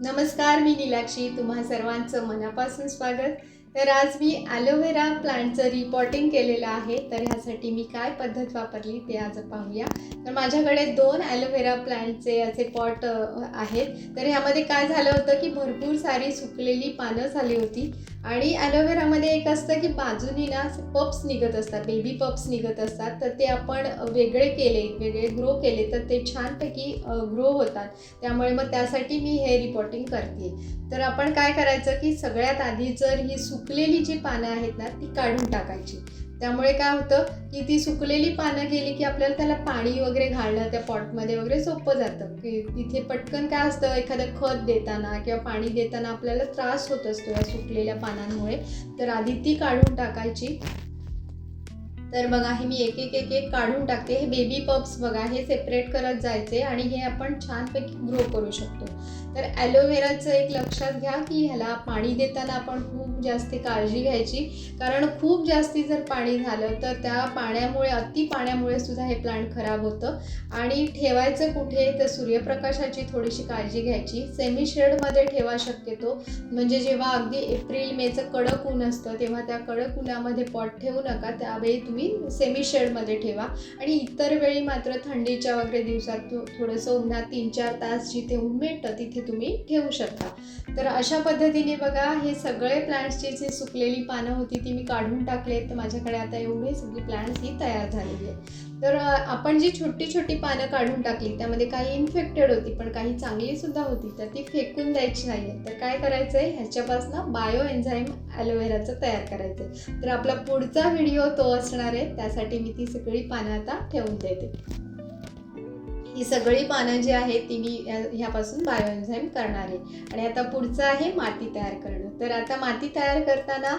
नमस्कार मी नीलाक्षी. तुम्हा सर्वांचं मनापासून स्वागत. तर आज मी ॲलोव्हेरा प्लांटचं रिपॉटिंग केलेलं आहे. तर ह्यासाठी मी काय पद्धत वापरली ते आज पाहूया. तर माझ्याकडे दोन ॲलोव्हेरा प्लांटचे असे पॉट आहेत. तर ह्यामध्ये काय झालं होतं की भरपूर सारी सुकलेली पानं झाली होती. आणि ॲलोव्हेरामध्ये एक असतं की बाजूनी ना पप्स निघत असतात बेबी पप्स निघत असतात. तर ते आपण वेगळे केले वेगळे ग्रो केले तर ते छानपैकी ग्रो होतात. त्यामुळे मग त्यासाठी मी हे रिपॉटिंग करते. तर आपण काय करायचं की सगळ्यात आधी जर ही सुक सुकलेली जी पानं आहेत ना ती काढून टाकायची. त्यामुळे काय होतं की ती सुकलेली पानं गेली की आपल्याला त्याला पाणी वगैरे घालणं त्या पॉटमध्ये वगैरे सोपं जातं. की तिथे पटकन काय असतं एखादं खत देताना किंवा पाणी देताना आपल्याला त्रास होत असतो या सुकलेल्या पानांमुळे. तर आधी ती काढून टाकायची. तर बघा हे मी एक एक एक एक काढून टाकते. हे बेबी पप्स बघा हे सेपरेट करत जायचे आणि हे आपण छानपैकी ग्रो करू शकतो. तर ॲलोवेराचं एक लक्षात घ्या की ह्याला पाणी देताना आपण खूप जास्त काळजी घ्यायची. कारण खूप जास्ती जर पाणी झालं तर त्या पाण्यामुळे अति पाण्यामुळे सुद्धा हे प्लांट खराब होतं. आणि ठेवायचं कुठे तर सूर्यप्रकाशाची थोडीशी काळजी घ्यायची. सेमी शेडमध्ये ठेवा शक्यतो. म्हणजे जेव्हा अगदी एप्रिल मेचं कडक ऊन असतं तेव्हा त्या कडक उन्हामध्ये पॉट ठेवू नका. त्यावेळी तुम्ही सेमी शेडमध्ये ठेवा. आणि इतर वेळी मात्र थंडीच्या वगैरे दिवसात थोडंसं उन्हात तीन चार तास जिथे ऊन भेटतं तिथे तुम्ही ठेवू शकता. तर अशा पद्धतीने बघा हे सगळे प्लांट्सची जी सुकलेली पानं होती ती मी काढून टाकले तर माझ्याकडे आता एवढे सगळी प्लांट्स ही तयार झालेली आहे तर आपण जी छोटी छोटी पानं काढून टाकली त्यामध्ये काही इन्फेक्टेड होती पण काही चांगली सुद्धा होती तर ती फेकून द्यायची नाही आहे तर काय करायचं आहे ह्याच्यापासून बायो एन्झाईम ॲलोव्हेराचं तयार करायचं आहे तर आपला पुढचा व्हिडिओ तो असणार आहे त्यासाठी मी ती सगळी पानं आता ठेवून देते. ही सगळी पानं जी आहेत ती मी ह्यापासून बायो एन्झाईम करणार आहे. आणि आता पुढचं आहे माती तयार करणं. तर आता माती तयार करताना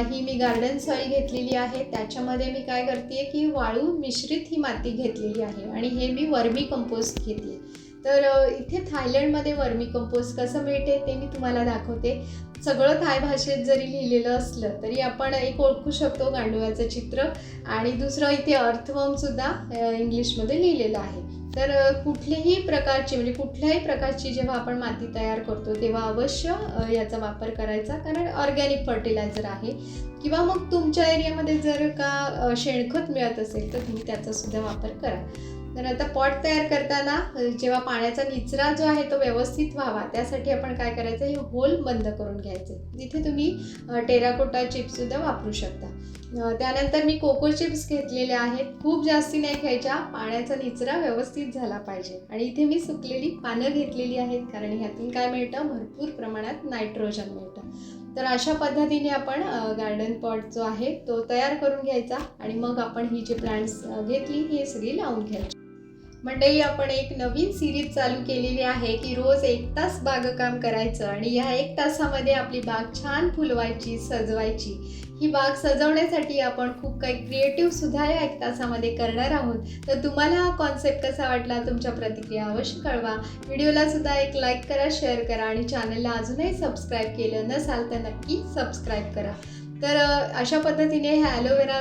ही मी गार्डन सॉईल घेतलेली आहे. त्याच्यामध्ये मी काय करते की वाळू मिश्रित ही माती घेतलेली आहे. आणि हे मी वर्मी कंपोस्ट घेते. तर इथे थायलंडमध्ये वर्मी कंपोस्ट कसं मिळते ते मी तुम्हाला दाखवते. सगळं थाय भाषेत जरी लिहिलेलं असलं तरी आपण एक ओळखू शकतो गांडुळाचं चित्र. आणि दुसरं इथे अर्थवमसुद्धा इंग्लिशमध्ये लिहिलेलं आहे. तर कुठल्याही प्रकारची म्हणजे कुठल्याही प्रकारची जेव्हा आपण माती तयार करतो तेव्हा अवश्य याचा वापर करायचा. कारण ऑर्गॅनिक फर्टिलायझर आहे. किंवा मग तुमच्या एरियामध्ये जर का शेणखत मिळत असेल तर तुम्ही त्याचा सुद्धा वापर करा. तर आता पॉट तयार करताना जेव्हा पाण्याचा निचरा जो आहे तो व्यवस्थित व्हावा त्यासाठी आपण काय करायचं हे होल बंद करून घ्यायचे. तिथे तुम्ही टेराकोटा चिप्ससुद्धा वापरू शकता. त्यानंतर मी कोको चिप्स घेतलेल्या आहेत. खूप जास्ती नाही घ्यायच्या पाण्याचा निचरा व्यवस्थित झाला पाहिजे. आणि इथे मी सुकलेली पानं घेतलेली आहेत कारण ह्यातून काय मिळतं भरपूर प्रमाणात नायट्रोजन मिळतं. तर अशा पद्धतीने आपण गार्डन पॉट जो आहे तो तयार करून घ्यायचा आणि मग आपण ही जी प्लांट्स घेतली ही सगळी लावून घ्यायची. मंडळी आपण एक नवीन सिरीज चालू केलेली आहे की रोज एक तास बागकाम करायचं आणि ह्या एक तासामध्ये आपली बाग छान फुलवायची सजवायची. ही बाग सजवण्यासाठी आपण खूप काही क्रिएटिव्ह सुद्धा या एक तासामध्ये करणार आहोत. तर तुम्हाला हा कॉन्सेप्ट कसा वाटला तुमच्या प्रतिक्रिया अवश्य कळवा. व्हिडिओला सुद्धा एक लाईक करा शेअर करा आणि चॅनलला अजूनही सबस्क्राईब केलं नसाल तर नक्की सबस्क्राईब करा. तर अशा पद्धतीने ह्या ॲलोवेरा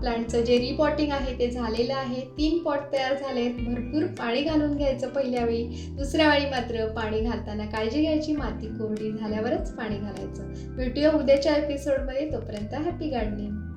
प्लांटचं जे रिपॉटिंग आहे ते झालेलं आहे. तीन पॉट तयार झाले आहेत भरपूर पाणी घालून घ्यायचं पहिल्या वेळी दुसऱ्या वेळी मात्र पाणी घालताना काळजी घ्यायची. माती कोरडी झाल्यावरच पाणी घालायचं. भेटूया उद्याच्या एपिसोडमध्ये तोपर्यंत हॅपी गार्डनिंग